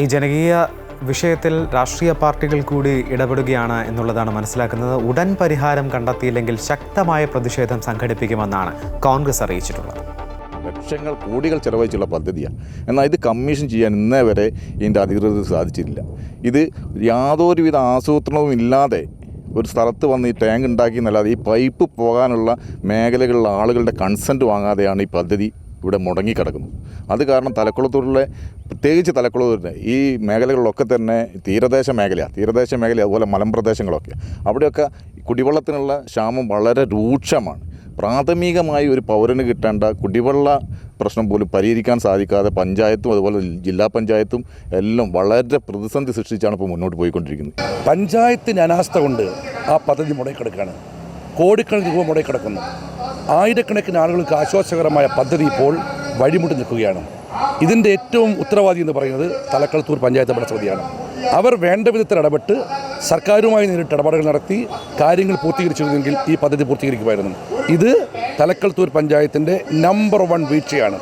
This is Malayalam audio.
ഈ ജനകീയ വിഷയത്തിൽ രാഷ്ട്രീയ പാർട്ടികൾ കൂടി ഇടപെടുകയാണ് എന്നുള്ളതാണ് മനസ്സിലാക്കുന്നത്. ഉടൻ പരിഹാരം കണ്ടെത്തിയില്ലെങ്കിൽ ശക്തമായ പ്രതിഷേധം സംഘടിപ്പിക്കുമെന്നാണ് കോൺഗ്രസ് അറിയിച്ചിട്ടുള്ളത്. ലക്ഷങ്ങൾ കോടികൾ ചെലവഴിച്ചുള്ള പദ്ധതിയാണ് എന്നാൽ ഇത് കമ്മീഷൻ ചെയ്യാൻ ഇന്നേ വരെ ഇതിന്റെ അധികൃതർ സാധിച്ചിട്ടില്ല. ഇത് യാതൊരുവിധ ആസൂത്രണവും ഇല്ലാതെ ഒരു സ്ഥലത്ത് വന്ന് ഈ ടാങ്ക് ഉണ്ടാക്കി എന്നല്ലാതെ ഈ പൈപ്പ് പോകാനുള്ള മേഖലകളിലുള്ള ആളുകളുടെ കൺസെന്റ് വാങ്ങാതെയാണ് ഈ പദ്ധതി ഇവിടെ മുടങ്ങിക്കിടക്കുന്നു. അത് കാരണം തലക്കുളത്തൂരിലെ പ്രത്യേകിച്ച് തലക്കുളത്തൂരിന്റെ ഈ മേഖലകളിലൊക്കെ തന്നെ തീരദേശ മേഖലയാണ് തീരദേശ മേഖല അതുപോലെ മലമ്പ്രദേശങ്ങളൊക്കെ അവിടെയൊക്കെ കുടിവെള്ളത്തിനുള്ള ക്ഷാമം വളരെ രൂക്ഷമാണ്. പ്രാഥമികമായി ഒരു പൗരന് കിട്ടേണ്ട കുടിവെള്ള പ്രശ്നം പോലും പരിഹരിക്കാൻ സാധിക്കാതെ പഞ്ചായത്തും അതുപോലെ ജില്ലാ പഞ്ചായത്തും എല്ലാം വളരെ പ്രതിസന്ധി സൃഷ്ടിച്ചാണ് ഇപ്പോൾ മുന്നോട്ട് പോയിക്കൊണ്ടിരിക്കുന്നത്. പഞ്ചായത്തിന് അനാസ്ഥ കൊണ്ട് ആ പദ്ധതി മുടക്കിടക്കുകയാണ് കോടിക്കണക്കിന് രൂപ മുടക്കിക്കിടക്കുന്നു. ആയിരക്കണക്കിന് ആളുകൾക്ക് ആശ്വാസകരമായ പദ്ധതി ഇപ്പോൾ വഴിമുട്ടി നിൽക്കുകയാണ്. ഇതിന്റെ ഏറ്റവും ഉത്തരവാദി എന്ന് പറയുന്നത് തലക്കളത്തൂർ പഞ്ചായത്ത് ഭരണസമിതിയാണ്. അവർ വേണ്ട വിധത്തിൽ ഇടപെട്ട് സർക്കാരുമായി നേരിട്ട് ഇടപാടുകൾ നടത്തി കാര്യങ്ങൾ പൂർത്തീകരിച്ചിരുന്നെങ്കിൽ ഈ പദ്ധതി പൂർത്തീകരിക്കുമായിരുന്നു. ഇത് തലക്കളത്തൂർ പഞ്ചായത്തിന്റെ നമ്പർ വൺ വീഴ്ചയാണ്.